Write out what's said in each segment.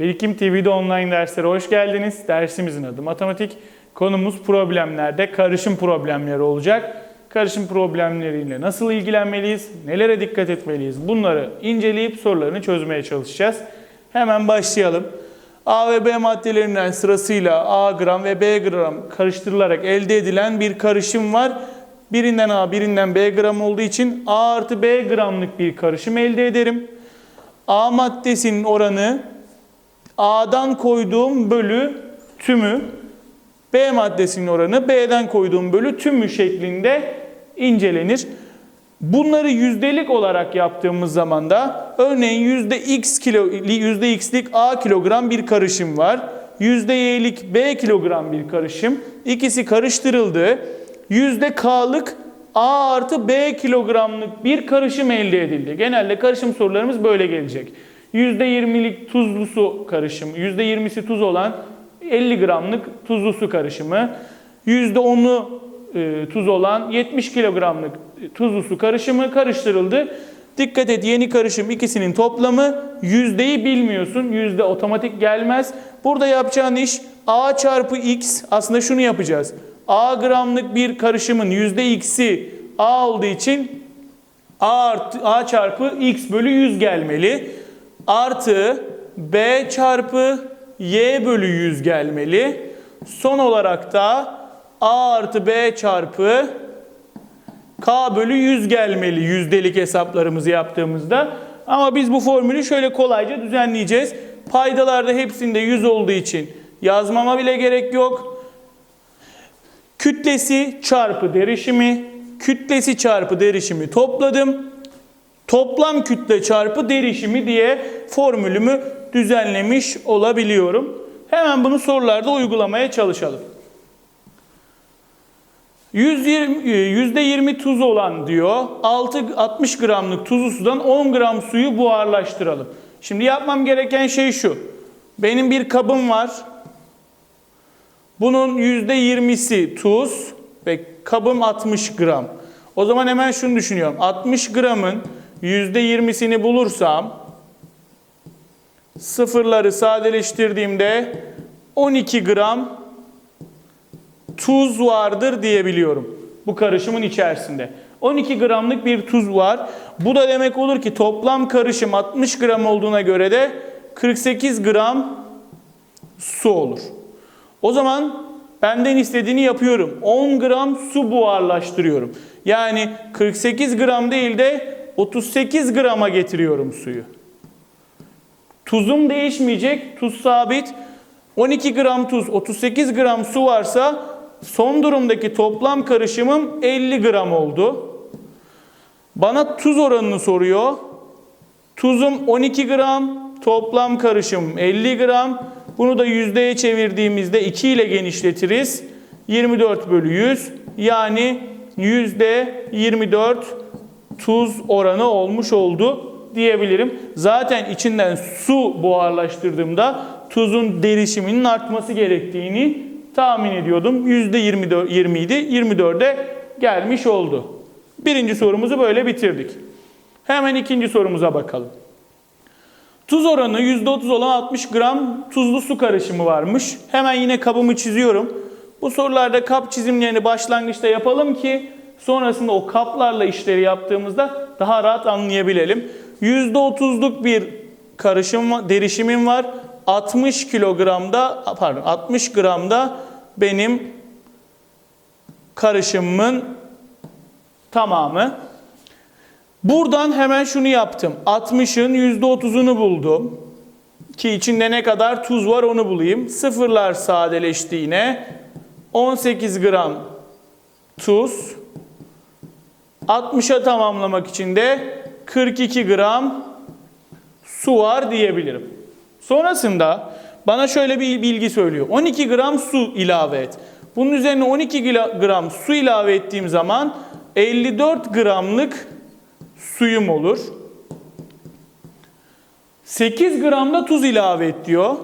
Birikim TV'de online derslere hoş geldiniz. Dersimizin adı matematik. Konumuz problemlerde karışım problemleri olacak. Karışım problemleriyle nasıl ilgilenmeliyiz, nelere dikkat etmeliyiz bunları inceleyip sorularını çözmeye çalışacağız. Hemen başlayalım. A ve B maddelerinden sırasıyla A gram ve B gram karıştırılarak elde edilen bir karışım var. Birinden A, birinden B gram olduğu için A artı B gramlık bir karışım elde ederim. A maddesinin oranı A'dan koyduğum bölü tümü, B maddesinin oranı B'den koyduğum bölü tümü şeklinde incelenir. Bunları yüzdelik olarak yaptığımız zaman da örneğin yüzde x kilo yüzde x'lik A kilogram bir karışım var. Yüzde y'lik B kilogram bir karışım. İkisi karıştırıldı. Yüzde k'lık A artı B kilogramlık bir karışım elde edildi. Genelde karışım sorularımız böyle gelecek. %20'lik tuzlu su karışımı, %20'si tuz olan 50 gramlık tuzlu su karışımı, %10'u e, tuz olan 70 kilogramlık tuzlu su karışımı karıştırıldı. Dikkat et yeni karışım ikisinin toplamı yüzdeyi bilmiyorsun. Yüzde otomatik gelmez. Burada yapacağın iş A çarpı X aslında şunu yapacağız. A gramlık bir karışımın yüzde X'i A olduğu için A, artı, A çarpı X bölü 100 gelmeli. Artı B çarpı Y bölü 100 gelmeli. Son olarak da A artı B çarpı K bölü 100 gelmeli yüzdelik hesaplarımızı yaptığımızda. Ama biz bu formülü şöyle kolayca düzenleyeceğiz. Paydalarda hepsinde 100 olduğu için yazmama bile gerek yok. Kütlesi çarpı derişimi, kütlesi çarpı derişimi topladım. Toplam kütle çarpı derişimi diye formülümü düzenlemiş olabiliyorum. Hemen bunu sorularda uygulamaya çalışalım. 120, %20 tuz olan diyor 6, 60 gramlık tuzlu sudan 10 gram suyu buharlaştıralım. Şimdi yapmam gereken şey şu. Benim bir kabım var. Bunun %20'si tuz ve kabım 60 gram. O zaman hemen şunu düşünüyorum. 60 gramın %20'sini bulursam sıfırları sadeleştirdiğimde 12 gram tuz vardır diyebiliyorum bu karışımın içerisinde. 12 gramlık bir tuz var. Bu da demek olur ki toplam karışım 60 gram olduğuna göre de 48 gram su olur. O zaman benden istediğini yapıyorum. 10 gram su buharlaştırıyorum. Yani 48 gram değil de 38 grama getiriyorum suyu. Tuzum değişmeyecek. Tuz sabit. 12 gram tuz, 38 gram su varsa son durumdaki toplam karışımım 50 gram oldu. Bana tuz oranını soruyor. Tuzum 12 gram, toplam karışım 50 gram. Bunu da yüzdeye çevirdiğimizde 2 ile genişletiriz. 24 bölü 100 yani yüzde 24 tuz oranı olmuş oldu diyebilirim. Zaten içinden su buharlaştırdığımda tuzun derişiminin artması gerektiğini tahmin ediyordum. %20 idi. 24'e gelmiş oldu. Birinci sorumuzu böyle bitirdik. Hemen ikinci sorumuza bakalım. Tuz oranı %30 olan 60 gram tuzlu su karışımı varmış. Hemen yine kabımı çiziyorum. Bu sorularda kap çizimlerini başlangıçta yapalım ki sonrasında o kaplarla işleri yaptığımızda daha rahat anlayabilelim. %30'luk bir karışım derişimim var. 60 kilogramda pardon 60 gramda benim karışımımın tamamı. Buradan hemen şunu yaptım. 60'ın %30'unu buldum. Ki içinde ne kadar tuz var onu bulayım. Sıfırlar sadeleşti yine. 18 gram tuz. 60'a tamamlamak için de 42 gram su var diyebilirim. Sonrasında bana şöyle bir bilgi söylüyor. 12 gram su ilave et. Bunun üzerine 12 gram su ilave ettiğim zaman 54 gramlık suyum olur. 8 gram da tuz ilave et diyor.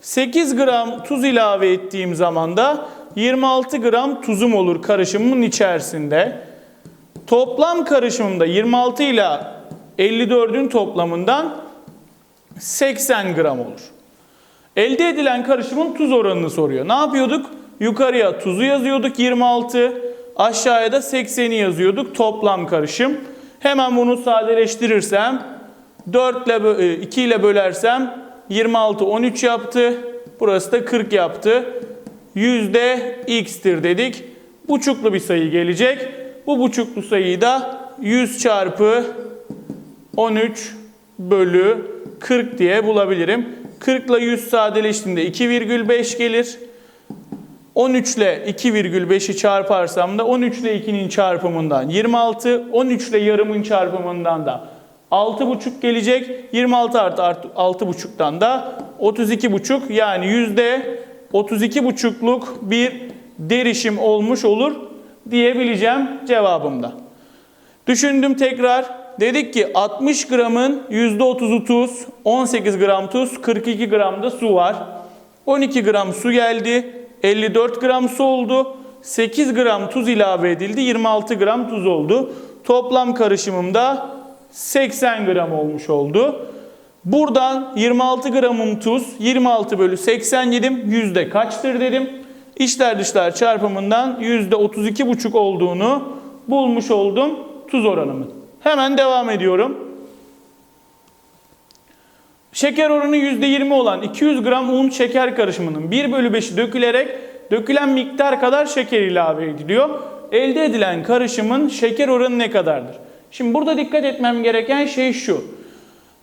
8 gram tuz ilave ettiğim zaman da 26 gram tuzum olur karışımın içerisinde. Toplam karışımımda 26 ile 54'ün toplamından 80 gram olur. Elde edilen karışımın tuz oranını soruyor. Ne yapıyorduk? Yukarıya tuzu yazıyorduk 26, aşağıya da 80'i yazıyorduk toplam karışım. Hemen bunu sadeleştirirsem 4 ile bö- e, 2 ile bölersem 26 13 yaptı. Burası da 40 yaptı. Yüzde x'tir dedik. Buçuklu bir sayı gelecek. Bu buçuklu sayıyı da 100 çarpı 13 bölü 40 diye bulabilirim. 40 ile 100 sadeleştiğinde 2,5 gelir. 13 ile 2,5'i çarparsam da 13 ile 2'nin çarpımından 26, 13 ile yarımın çarpımından da 6,5 gelecek. 26 artı artı 6,5'tan da 32,5 yani yüzde 32,5'luk bir derişim olmuş olur diyebileceğim cevabımda. Düşündüm tekrar. Dedik ki 60 gramın %30'u tuz, 18 gram tuz, 42 gram da su var. 12 gram su geldi, 54 gram su oldu. 8 gram tuz ilave edildi, 26 gram tuz oldu. Toplam karışımımda 80 gram olmuş oldu. Buradan 26 gramım tuz, 26 bölü 80 yedim. Yüzde kaçtır dedim. İçler dışlar çarpımından yüzde 32,5 olduğunu bulmuş oldum tuz oranımın. Hemen devam ediyorum. Şeker oranı %20 olan 200 gram un şeker karışımının 1 bölü 5'i dökülerek dökülen miktar kadar şeker ilave ediliyor. Elde edilen karışımın şeker oranı ne kadardır? Şimdi burada dikkat etmem gereken şey şu.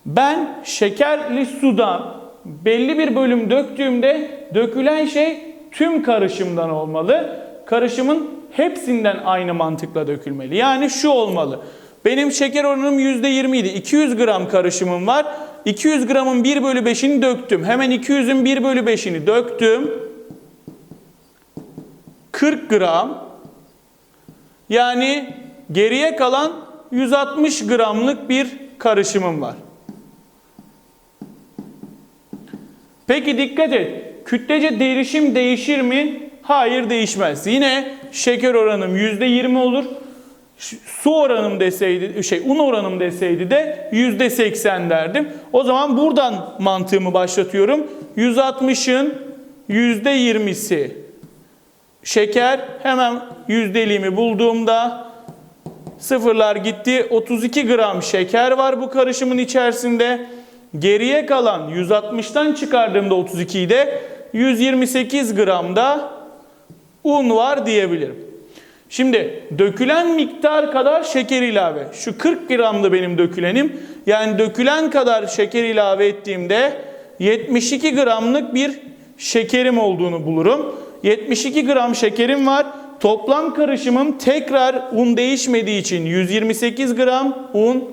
Ben şekerli sudan belli bir bölüm döktüğümde dökülen şey tüm karışımdan olmalı. Karışımın hepsinden aynı mantıkla dökülmeli. Yani şu olmalı. Benim şeker oranım %20 idi. 200 gram karışımım var. 200 gramın 1 bölü 5'ini döktüm. Hemen 200'ün 1 bölü 5'ini döktüm. 40 gram. Yani geriye kalan 160 gramlık bir karışımım var. Peki dikkat et. Kütlece derişim değişir mi? Hayır değişmez. Yine şeker oranım %20 olur. Su oranım deseydi, şey un oranım deseydi de %80 derdim. O zaman buradan mantığımı başlatıyorum. 160'ın %20'si şeker. Hemen yüzdeliğimi bulduğumda Sıfırlar gitti. 32 gram şeker var bu karışımın içerisinde. Geriye kalan 160'tan çıkardığımda 32'yi de 128 gram da un var diyebilirim. Şimdi dökülen miktar kadar şeker ilave. Şu 40 gramdı benim dökülenim. Yani dökülen kadar şeker ilave ettiğimde 72 gramlık bir şekerim olduğunu bulurum. 72 gram şekerim var. Toplam karışımım tekrar un değişmediği için 128 gram un.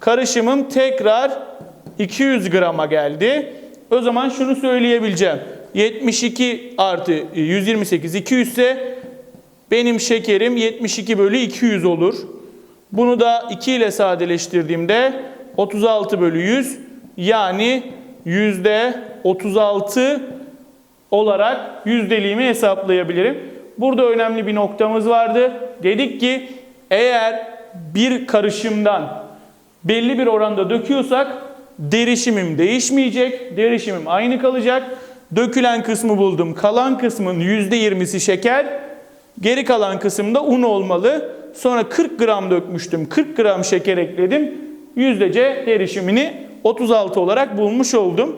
Karışımım tekrar 200 grama geldi. O zaman şunu söyleyebileceğim. 72 artı 128 200 ise benim şekerim 72 bölü 200 olur. Bunu da 2 ile sadeleştirdiğimde 36 bölü 100 yani yüzde 36 olarak yüzdeliğimi hesaplayabilirim. Burada önemli bir noktamız vardı. Dedik ki eğer bir karışımdan belli bir oranda döküyorsak derişimim değişmeyecek. Derişimim aynı kalacak. Dökülen kısmı buldum. Kalan kısmın %20'si şeker. Geri kalan kısımda un olmalı. Sonra 40 gram dökmüştüm. 40 gram şeker ekledim. Yüzdece derişimini 36 olarak bulmuş oldum.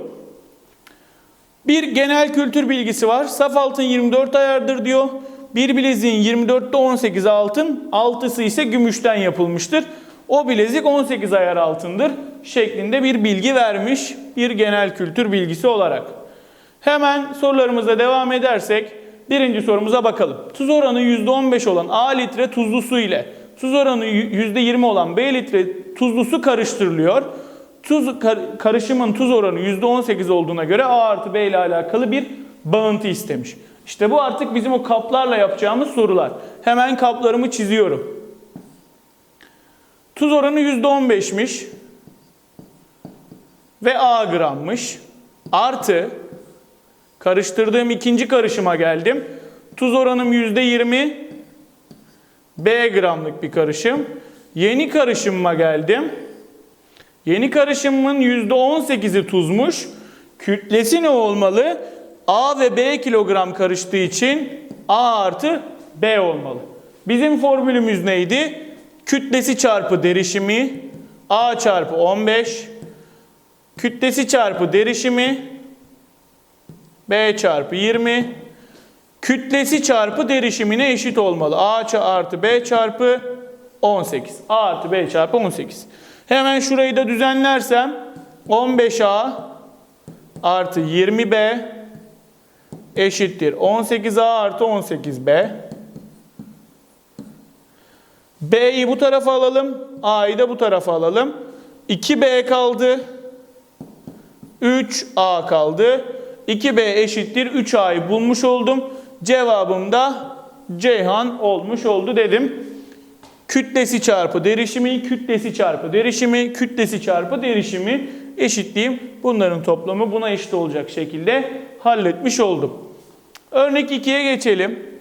Bir genel kültür bilgisi var. Saf altın 24 ayardır diyor. Bir bileziğin 24'te 18 altın, 6'sı ise gümüşten yapılmıştır. O bilezik 18 ayar altındır şeklinde bir bilgi vermiş bir genel kültür bilgisi olarak. Hemen sorularımıza devam edersek birinci sorumuza bakalım. Tuz oranı %15 olan A litre tuzlu su ile tuz oranı %20 olan B litre tuzlu su karıştırılıyor. Tuz kar- karışımın tuz oranı %18 olduğuna göre A artı B ile alakalı bir bağıntı istemiş. İşte bu artık bizim o kaplarla yapacağımız sorular. Hemen kaplarımı çiziyorum. Tuz oranı %15'miş ve A grammış. Artı karıştırdığım ikinci karışıma geldim. Tuz oranım %20 B gramlık bir karışım. Yeni karışımıma geldim. Yeni karışımın %18'i tuzmuş. Kütlesi ne olmalı? A ve B kilogram karıştığı için A artı B olmalı. Bizim formülümüz neydi? Kütlesi çarpı derişimi A çarpı 15 kütlesi çarpı derişimi B çarpı 20 kütlesi çarpı derişimine eşit olmalı. A artı B çarpı 18. A artı B çarpı 18. Hemen şurayı da düzenlersem 15A artı 20B eşittir 18A artı 18B. B'yi bu tarafa alalım. A'yı da bu tarafa alalım. 2B kaldı. 3A kaldı. 2B eşittir 3A'yı bulmuş oldum. Cevabım da Ceyhan olmuş oldu dedim. Kütlesi çarpı derişimi, kütlesi çarpı derişimi, kütlesi çarpı derişimi eşitleyeyim. Bunların toplamı buna eşit olacak şekilde halletmiş oldum. Örnek 2'ye geçelim.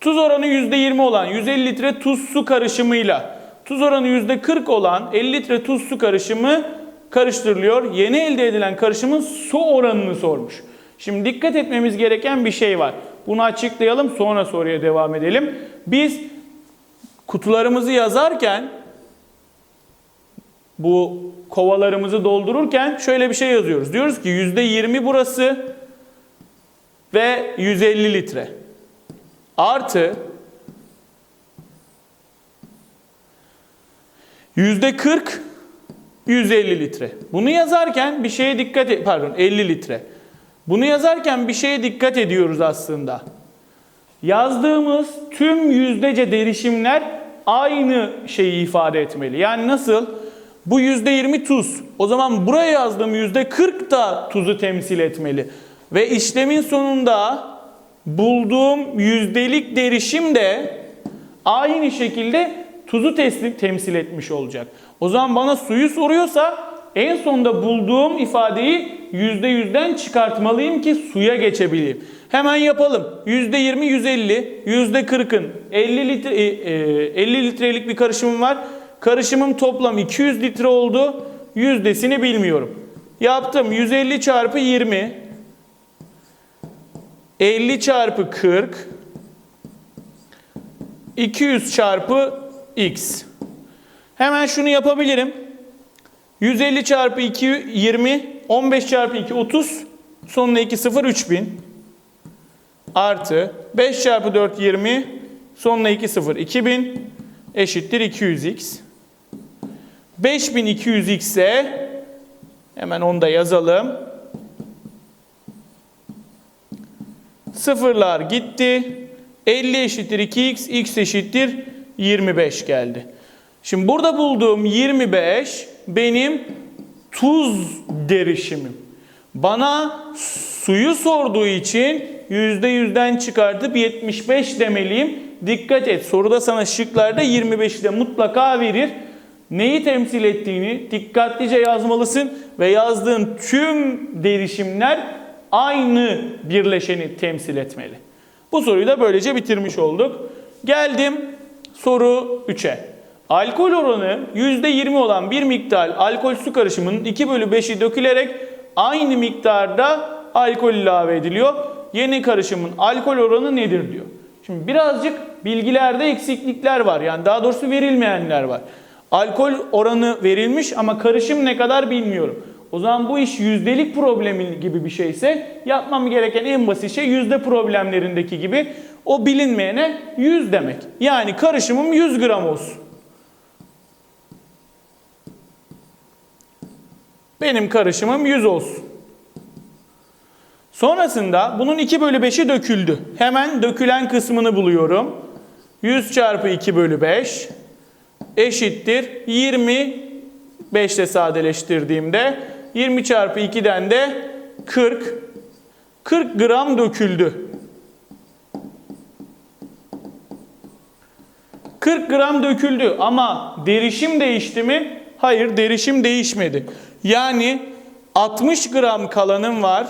Tuz oranı %20 olan 150 litre tuz su karışımıyla tuz oranı %40 olan 50 litre tuz su karışımı karıştırılıyor. Yeni elde edilen karışımın su oranını sormuş. Şimdi dikkat etmemiz gereken bir şey var. Bunu açıklayalım sonra soruya devam edelim. Biz kutularımızı yazarken bu kovalarımızı doldururken şöyle bir şey yazıyoruz. Diyoruz ki %20 burası ve 150 litre artı yüzde 40 150 litre. Bunu yazarken bir şeye dikkat et, pardon 50 litre. Bunu yazarken bir şeye dikkat ediyoruz aslında. Yazdığımız tüm yüzdece derişimler aynı şeyi ifade etmeli. Yani nasıl? Bu %20 tuz. O zaman buraya yazdığım %40 da tuzu temsil etmeli. Ve işlemin sonunda bulduğum yüzdelik derişim de aynı şekilde tuzu teslim, temsil etmiş olacak. O zaman bana suyu soruyorsa en sonda bulduğum ifadeyi yüzde yüzden çıkartmalıyım ki suya geçebileyim. Hemen yapalım. Yüzde yirmi, yüz elli, yüzde kırkın 50 litre, e, e, 50 litrelik bir karışımım var. Karışımım toplam 200 litre oldu. Yüzdesini bilmiyorum. Yaptım. 150 çarpı 20 50 çarpı 40 200 çarpı x. Hemen şunu yapabilirim. 150 çarpı 2 20 15 çarpı 2 30 sonuna 2 0 3000 artı 5 çarpı 4 20 sonuna 2 0 2000 eşittir 200x. 5200x ise hemen onu da yazalım. Sıfırlar gitti. 50 eşittir 2x, x eşittir 25 geldi. Şimdi burada bulduğum 25 benim tuz derişimim. Bana suyu sorduğu için %100'den çıkartıp 75 demeliyim. Dikkat et soruda sana şıklarda 25'i de mutlaka verir. Neyi temsil ettiğini dikkatlice yazmalısın ve yazdığın tüm derişimler aynı birleşeni temsil etmeli. Bu soruyu da böylece bitirmiş olduk. Geldim soru 3'e. Alkol oranı %20 olan bir miktar alkol su karışımının 2 bölü 5'i dökülerek aynı miktarda alkol ilave ediliyor. Yeni karışımın alkol oranı nedir diyor. Şimdi birazcık bilgilerde eksiklikler var. Yani daha doğrusu verilmeyenler var. Alkol oranı verilmiş ama karışım ne kadar bilmiyorum. O zaman bu iş yüzdelik problemi gibi bir şeyse yapmam gereken en basit şey yüzde problemlerindeki gibi o bilinmeyene 100 demek. Yani karışımım 100 gram olsun. Benim karışımım 100 olsun. Sonrasında bunun 2 bölü 5'i döküldü. Hemen dökülen kısmını buluyorum. 100 çarpı 2 bölü 5 eşittir 20 5 ile sadeleştirdiğimde 20 çarpı 2'den de 40 40 gram döküldü. 40 gram döküldü ama derişim değişti mi? Hayır derişim değişmedi. Yani 60 gram kalanım var.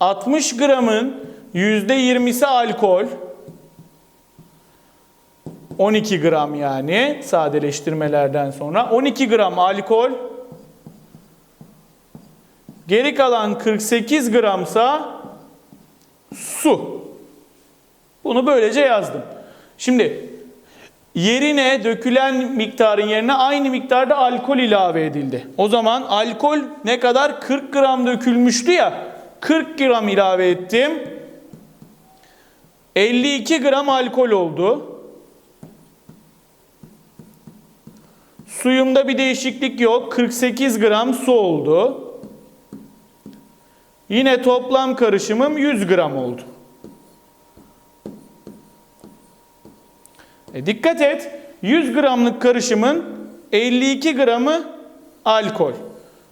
60 gramın %20'si alkol. 12 gram yani sadeleştirmelerden sonra 12 gram alkol Geri kalan 48 gramsa su. Bunu böylece yazdım. Şimdi yerine dökülen miktarın yerine aynı miktarda alkol ilave edildi. O zaman alkol ne kadar? 40 gram dökülmüştü ya. 40 gram ilave ettim. 52 gram alkol oldu. Suyumda bir değişiklik yok. 48 gram su oldu. Yine toplam karışımım 100 gram oldu. E dikkat et. 100 gramlık karışımın 52 gramı alkol.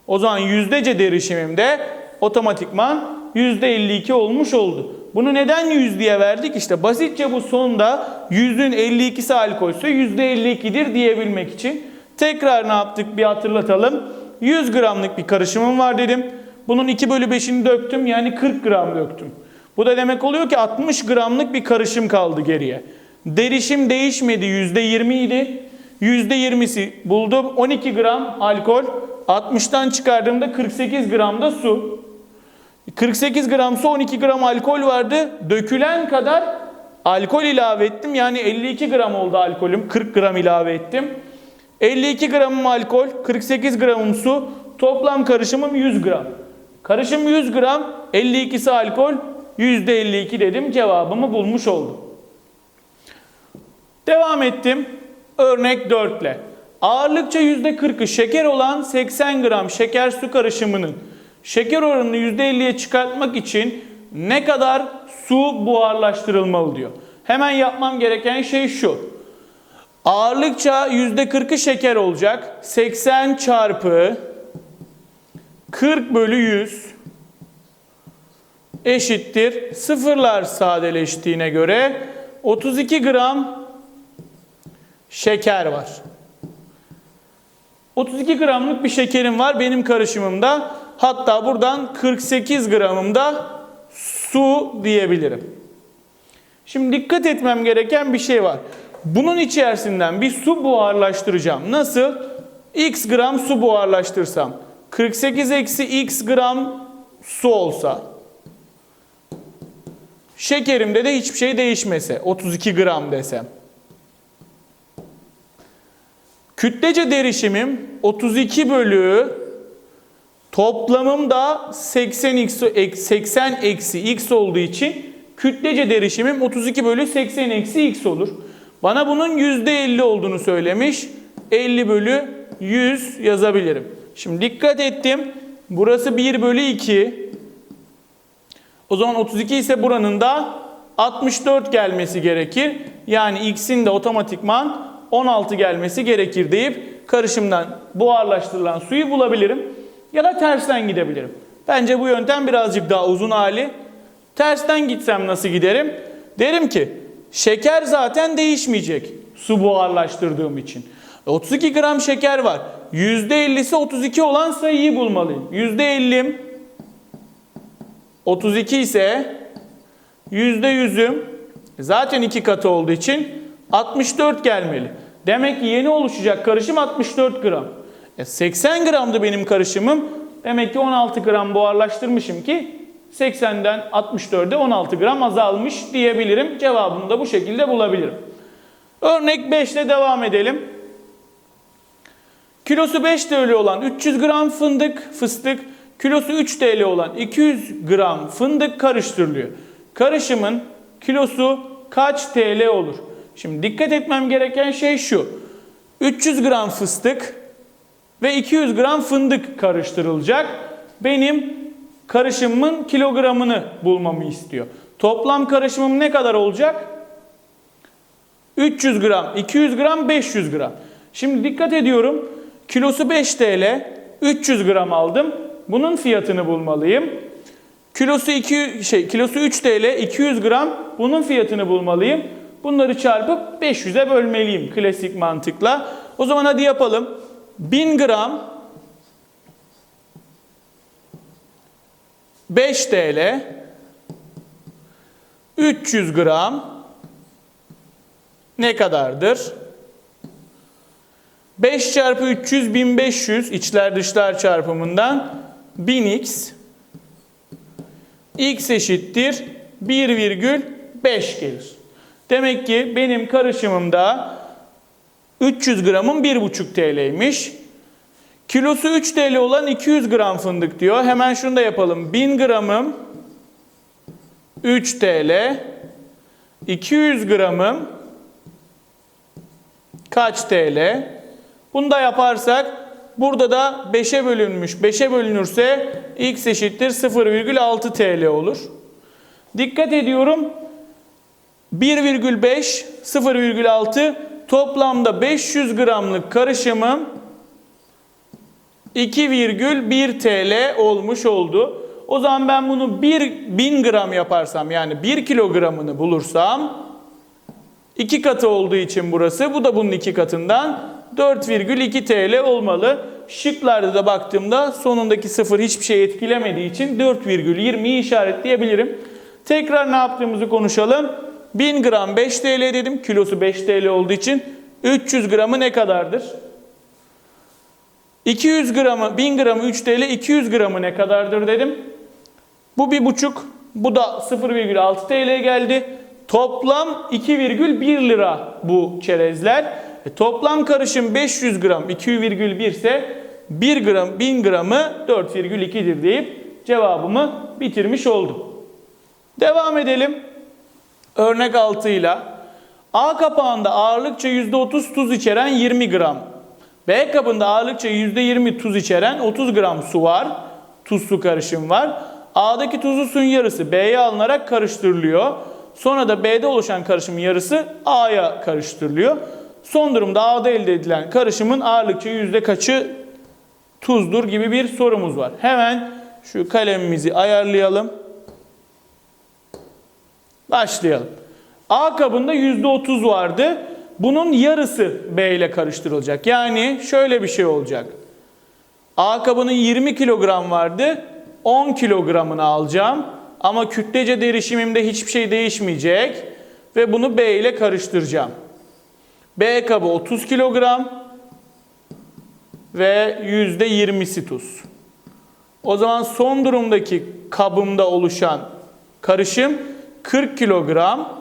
O zaman yüzdece derişimim de otomatikman %52 olmuş oldu. Bunu neden 100 diye verdik? İşte basitçe bu sonda 100'ün 52'si alkolse %52'dir diyebilmek için. Tekrar ne yaptık bir hatırlatalım. 100 gramlık bir karışımım var dedim. Bunun 2 bölü 5'ini döktüm yani 40 gram döktüm. Bu da demek oluyor ki 60 gramlık bir karışım kaldı geriye. Derişim değişmedi %20 idi. %20'si buldum 12 gram alkol. 60'tan çıkardığımda 48 gram da su. 48 gram su 12 gram alkol vardı. Dökülen kadar alkol ilave ettim. Yani 52 gram oldu alkolüm. 40 gram ilave ettim. 52 gramım alkol, 48 gramım su. Toplam karışımım 100 gram. Karışım 100 gram, 52'si alkol, %52 dedim. Cevabımı bulmuş oldum. Devam ettim. Örnek 4 ile. Ağırlıkça %40'ı şeker olan 80 gram şeker su karışımının şeker oranını %50'ye çıkartmak için ne kadar su buharlaştırılmalı diyor. Hemen yapmam gereken şey şu. Ağırlıkça %40'ı şeker olacak. 80 çarpı 40 bölü 100 eşittir. Sıfırlar sadeleştiğine göre 32 gram şeker var. 32 gramlık bir şekerim var benim karışımımda. Hatta buradan 48 gramımda su diyebilirim. Şimdi dikkat etmem gereken bir şey var. Bunun içerisinden bir su buharlaştıracağım. Nasıl? X gram su buharlaştırsam. 48 eksi x gram su olsa. Şekerimde de hiçbir şey değişmese. 32 gram desem. Kütlece derişimim 32 bölü toplamım da 80 eksi, 80 eksi x olduğu için kütlece derişimim 32 bölü 80 eksi x olur. Bana bunun %50 olduğunu söylemiş. 50 bölü 100 yazabilirim. Şimdi dikkat ettim. Burası 1 bölü 2. O zaman 32 ise buranın da 64 gelmesi gerekir. Yani x'in de otomatikman 16 gelmesi gerekir deyip karışımdan buharlaştırılan suyu bulabilirim. Ya da tersten gidebilirim. Bence bu yöntem birazcık daha uzun hali. Tersten gitsem nasıl giderim? Derim ki şeker zaten değişmeyecek su buharlaştırdığım için. 32 gram şeker var. %50'si 32 olan sayıyı bulmalıyım. %50'm 32 ise %100'üm zaten iki katı olduğu için 64 gelmeli. Demek ki yeni oluşacak karışım 64 gram. E 80 gramdı benim karışımım. Demek ki 16 gram buharlaştırmışım ki 80'den 64'e 16 gram azalmış diyebilirim. Cevabını da bu şekilde bulabilirim. Örnek 5 ile devam edelim. Kilosu 5 TL olan 300 gram fındık, fıstık, kilosu 3 TL olan 200 gram fındık karıştırılıyor. Karışımın kilosu kaç TL olur? Şimdi dikkat etmem gereken şey şu. 300 gram fıstık ve 200 gram fındık karıştırılacak. Benim karışımımın kilogramını bulmamı istiyor. Toplam karışımım ne kadar olacak? 300 gram, 200 gram, 500 gram. Şimdi dikkat ediyorum. Kilosu 5 TL, 300 gram aldım. Bunun fiyatını bulmalıyım. Kilosu 2 şey kilosu 3 TL, 200 gram. Bunun fiyatını bulmalıyım. Bunları çarpıp 500'e bölmeliyim klasik mantıkla. O zaman hadi yapalım. 1000 gram 5 TL 300 gram ne kadardır? 5 çarpı 300 1500 içler dışlar çarpımından 1000x x eşittir 1,5 gelir. Demek ki benim karışımımda 300 gramın 1,5 TL'ymiş. Kilosu 3 TL olan 200 gram fındık diyor. Hemen şunu da yapalım. 1000 gramım 3 TL. 200 gramım kaç TL? Bunu da yaparsak burada da 5'e bölünmüş. 5'e bölünürse x eşittir 0,6 TL olur. Dikkat ediyorum. 1,5 0,6 toplamda 500 gramlık karışımım 2,1 TL olmuş oldu. O zaman ben bunu 1 1000 gram yaparsam yani 1 kilogramını bulursam 2 katı olduğu için burası bu da bunun 2 katından 4,2 TL olmalı. Şıklarda da baktığımda sonundaki sıfır hiçbir şey etkilemediği için 4,20'yi işaretleyebilirim. Tekrar ne yaptığımızı konuşalım. 1000 gram 5 TL dedim. Kilosu 5 TL olduğu için 300 gramı ne kadardır? 200 gramı 1000 gramı 3 TL 200 gramı ne kadardır dedim. Bu bir buçuk. Bu da 0,6 TL geldi. Toplam 2,1 lira bu çerezler. E, toplam karışım 500 gram 2,1 ise 1 gram 1000 gramı 4,2'dir deyip cevabımı bitirmiş oldum. Devam edelim. Örnek 6 ile A kapağında ağırlıkça %30 tuz içeren 20 gram. B kabında ağırlıkça %20 tuz içeren 30 gram su var. Tuz su karışım var. A'daki tuzlu suyun yarısı B'ye alınarak karıştırılıyor. Sonra da B'de oluşan karışımın yarısı A'ya karıştırılıyor. Son durumda A'da elde edilen karışımın ağırlıkça yüzde kaçı tuzdur gibi bir sorumuz var. Hemen şu kalemimizi ayarlayalım. Başlayalım. A kabında %30 vardı. Bunun yarısı B ile karıştırılacak. Yani şöyle bir şey olacak. A kabının 20 kilogram vardı. 10 kilogramını alacağım. Ama kütlece derişimimde hiçbir şey değişmeyecek. Ve bunu B ile karıştıracağım. B kabı 30 kilogram ve %20'si tuz. O zaman son durumdaki kabımda oluşan karışım 40 kilogram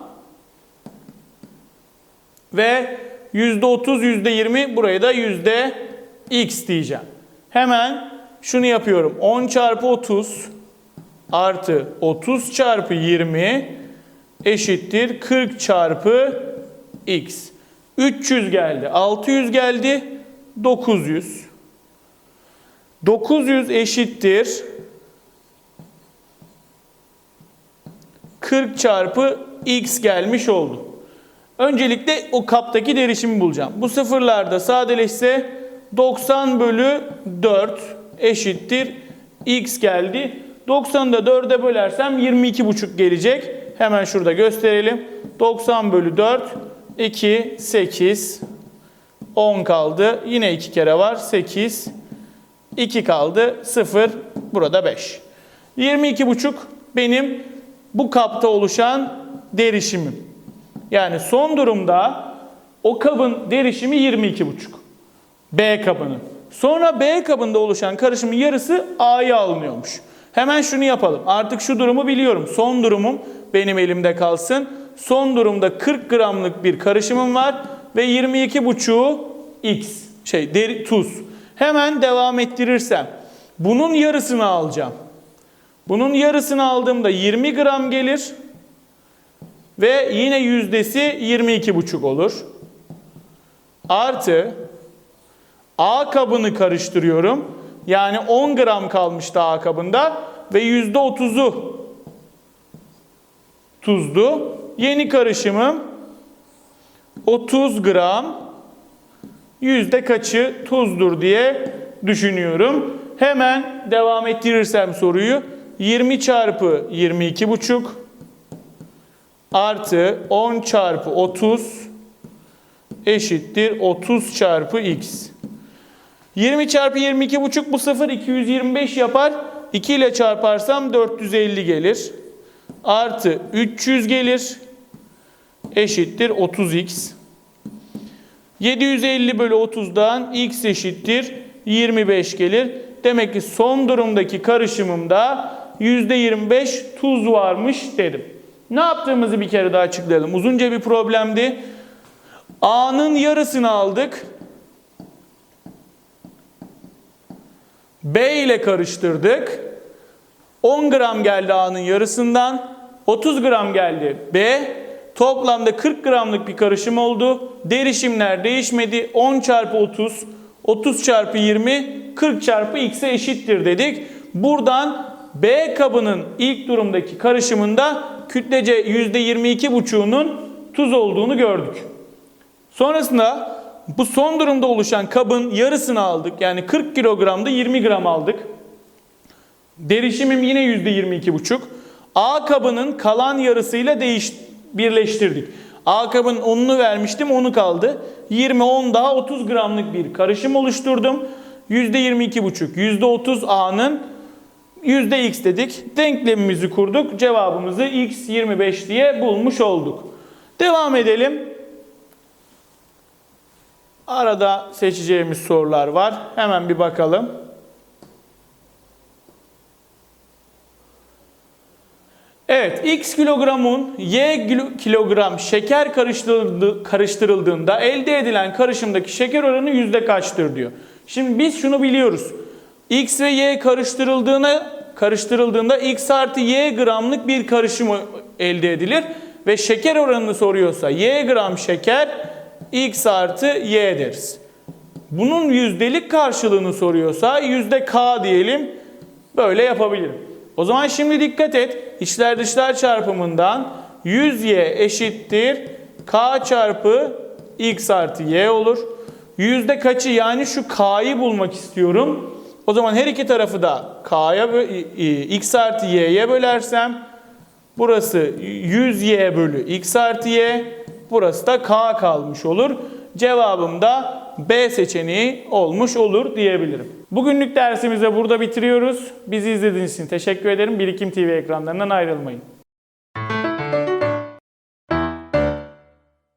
ve %30, %20 buraya da %x diyeceğim. Hemen şunu yapıyorum. 10 çarpı 30 artı 30 çarpı 20 eşittir 40 çarpı x. 300 geldi, 600 geldi, 900. 900 eşittir 40 çarpı x gelmiş oldu. Öncelikle o kaptaki derişimi bulacağım. Bu sıfırlarda sadeleşse 90 bölü 4 eşittir x geldi. 90'ı da 4'e bölersem 22,5 gelecek. Hemen şurada gösterelim. 90 bölü 4 2 8 10 kaldı. Yine 2 kere var. 8 2 kaldı. 0 burada 5. 22,5 benim bu kapta oluşan derişimim. Yani son durumda o kabın derişimi 22,5. B kabının. Sonra B kabında oluşan karışımın yarısı A'ya alınıyormuş. Hemen şunu yapalım. Artık şu durumu biliyorum. Son durumum benim elimde kalsın. Son durumda 40 gramlık bir karışımım var ve 22,5'u X şey deri, tuz. Hemen devam ettirirsem bunun yarısını alacağım. Bunun yarısını aldığımda 20 gram gelir. Ve yine yüzdesi 22,5 olur. Artı A kabını karıştırıyorum. Yani 10 gram kalmıştı A kabında ve %30'u tuzlu. Yeni karışımım 30 gram yüzde kaçı tuzdur diye düşünüyorum. Hemen devam ettirirsem soruyu 20 çarpı 22,5 artı 10 çarpı 30 eşittir 30 çarpı x. 20 çarpı 22 buçuk bu sıfır 225 yapar. 2 ile çarparsam 450 gelir. Artı 300 gelir. Eşittir 30x. 750 bölü 30'dan x eşittir 25 gelir. Demek ki son durumdaki karışımımda %25 tuz varmış dedim. Ne yaptığımızı bir kere daha açıklayalım. Uzunca bir problemdi. A'nın yarısını aldık. B ile karıştırdık. 10 gram geldi A'nın yarısından. 30 gram geldi B. Toplamda 40 gramlık bir karışım oldu. Derişimler değişmedi. 10 çarpı 30, 30 çarpı 20, 40 çarpı x'e eşittir dedik. Buradan B kabının ilk durumdaki karışımında kütlece %22,5'unun tuz olduğunu gördük. Sonrasında bu son durumda oluşan kabın yarısını aldık. Yani 40 kilogramda 20 gram aldık. Derişimim yine %22,5. A kabının kalan yarısıyla değiş birleştirdik. A kabın 10'unu vermiştim 10'u kaldı. 20 10 daha 30 gramlık bir karışım oluşturdum. %22,5 %30 A'nın %x dedik. Denklemimizi kurduk. Cevabımızı x 25 diye bulmuş olduk. Devam edelim. Arada seçeceğimiz sorular var. Hemen bir bakalım. Evet, x kilogramın y kilo- kilogram şeker karıştırıldı- karıştırıldığında elde edilen karışımdaki şeker oranı yüzde kaçtır diyor. Şimdi biz şunu biliyoruz. x ve y karıştırıldığına karıştırıldığında x artı y gramlık bir karışım elde edilir ve şeker oranını soruyorsa y gram şeker x artı y deriz. Bunun yüzdelik karşılığını soruyorsa yüzde k diyelim böyle yapabilirim. O zaman şimdi dikkat et. İçler dışlar çarpımından 100y eşittir k çarpı x artı y olur. Yüzde kaçı yani şu k'yı bulmak istiyorum. O zaman her iki tarafı da k'ya x artı y'ye bölersem burası 100y bölü x artı y burası da k kalmış olur. Cevabım da B seçeneği olmuş olur diyebilirim. Bugünlük dersimizi de burada bitiriyoruz. Bizi izlediğiniz için teşekkür ederim. Birikim TV ekranlarından ayrılmayın.